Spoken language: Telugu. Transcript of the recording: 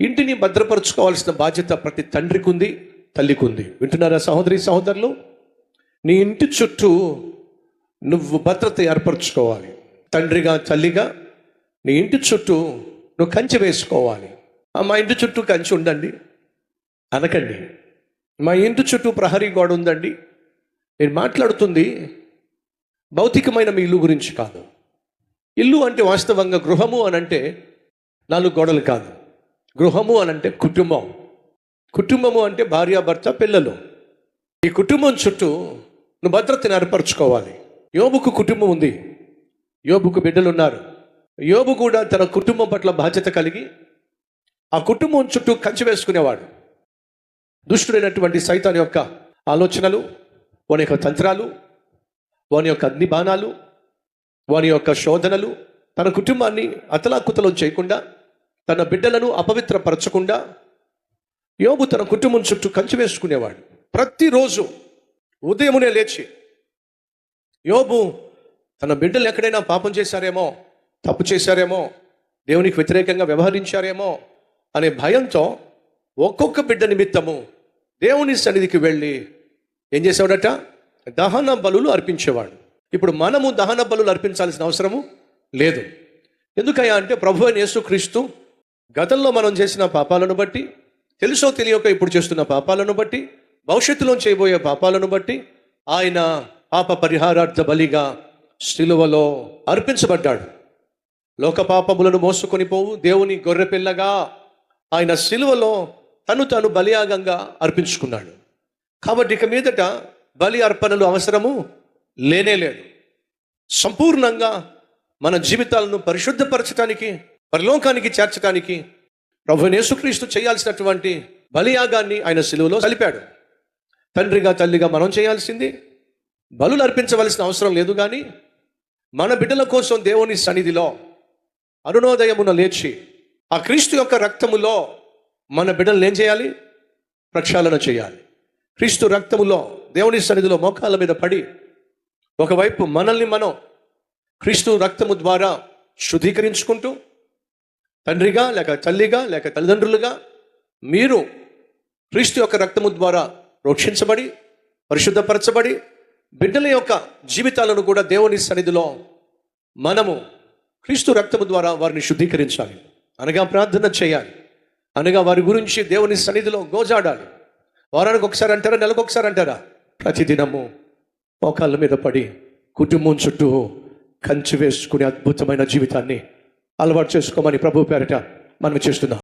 ఇంటిని భద్రపరచుకోవాల్సిన బాధ్యత ప్రతి తండ్రికి ఉంది తల్లికి ఉంది వింటున్నారా సహోదరి సహోదరులు? నీ ఇంటి చుట్టూ నువ్వు భద్రత ఏర్పరచుకోవాలి. తండ్రిగా తల్లిగా నీ ఇంటి చుట్టూ నువ్వు కంచె వేసుకోవాలి. మా ఇంటి చుట్టూ కంచె ఉండండి అనకండి. మా ఇంటి చుట్టూ ప్రహరీ గోడ ఉందండి. నేను మాట్లాడుతుంది భౌతికమైన మీ ఇల్లు గురించి కాదు. ఇల్లు అంటే వాస్తవంగా గృహము అని అంటే నాలుగు గోడలు కాదు. గృహము అని అంటే కుటుంబం. కుటుంబము అంటే భార్యాభర్త పిల్లలు. ఈ కుటుంబం చుట్టూ నువ్వు భద్రతను ఏర్పరచుకోవాలి. యోబుకు కుటుంబం ఉంది. యోబుకు బిడ్డలు ఉన్నారు యోబు కూడా తన కుటుంబం పట్ల బాధ్యత కలిగి ఆ కుటుంబం చుట్టూ కంచె వేసుకునేవాడు. దుష్టుడైనటువంటి సైతాన్ యొక్క ఆలోచనలు వాని యొక్క తంత్రాలు వాని యొక్క అగ్ని బాణాలు వాని యొక్క శోధనలు తన కుటుంబాన్ని అతలాకుతలం చేయకుండా తన బిడ్డలను అపవిత్రపరచకుండా యోగు తన కుటుంబం చుట్టూ కంచి వేసుకునేవాడు. ప్రతిరోజు ఉదయమునే లేచి యోబు తన బిడ్డలు ఎక్కడైనా పాపం చేశారేమో తప్పు చేశారేమో దేవునికి వ్యతిరేకంగా వ్యవహరించారేమో అనే భయంతో ఒక్కొక్క బిడ్డ నిమిత్తము దేవుని సన్నిధికి వెళ్ళి ఏం చేసేవాడట? దహన బలులు అర్పించేవాడు. ఇప్పుడు మనము దహన బలులు అర్పించాల్సిన అవసరము లేదు. ఎందుకయ్యా అంటే ప్రభు అయిన యేసుక్రీస్తు గతంలో మనం చేసిన పాపాలను బట్టి తెలుసో తెలియక ఇప్పుడు చేస్తున్న పాపాలను బట్టి భవిష్యత్తులో చేయబోయే పాపాలను బట్టి ఆయన పాప పరిహారార్థ బలిగా శిలువలో అర్పించబడ్డాడు. లోక పాపములను మోసుకొని పోవు దేవుని గొర్రెపిల్లగా ఆయన శిలువలో తను తాను బలియాగంగా అర్పించుకున్నాడు. కాబట్టి ఇక మీదట బలి అర్పణలు అవసరము లేనే లేదు. సంపూర్ణంగా మన జీవితాలను పరిశుద్ధపరచడానికి పరలోకానికి చేర్చడానికి ప్రభు యేసుక్రీస్తు చేయాల్సినటువంటి బలియాగాన్ని ఆయన సిలువలో కలిపాడు. తండ్రిగా తల్లిగా మనం చేయాల్సింది బలులు అర్పించవలసిన అవసరం లేదు కానీ మన బిడ్డల కోసం దేవుని సన్నిధిలో అరుణోదయమున లేచి ఆ క్రీస్తు యొక్క రక్తములో మన బిడ్డలు ఏం చేయాలి? ప్రక్షాళన చేయాలి. క్రీస్తు రక్తములో దేవుని సన్నిధిలో మోకాల మీద పడి ఒకవైపు మనల్ని మనం క్రీస్తు రక్తము ద్వారా శుద్ధీకరించుకుంటూ తండ్రిగా లేక తల్లిగా లేక తల్లిదండ్రులుగా మీరు క్రీస్తు యొక్క రక్తము ద్వారా రక్షించబడి పరిశుద్ధపరచబడి బిడ్డల యొక్క జీవితాలను కూడా దేవుని సన్నిధిలో మనము క్రీస్తు రక్తము ద్వారా వారిని శుద్ధీకరించాలి. అనగా ప్రార్థన చేయాలి. అనగా వారి గురించి దేవుని సన్నిధిలో గోజాడాలి. వారానికి ఒకసారి అంటారా నెలకు ఒకసారి అంటారా? ప్రతిదినము మోకాళ్ళ మీద పడి కుటుంబం చుట్టూ కంచి వేసుకునే అద్భుతమైన జీవితాన్ని అలవాటు చేసుకోమని ప్రభు పేరిట మనం చేస్తున్నాం.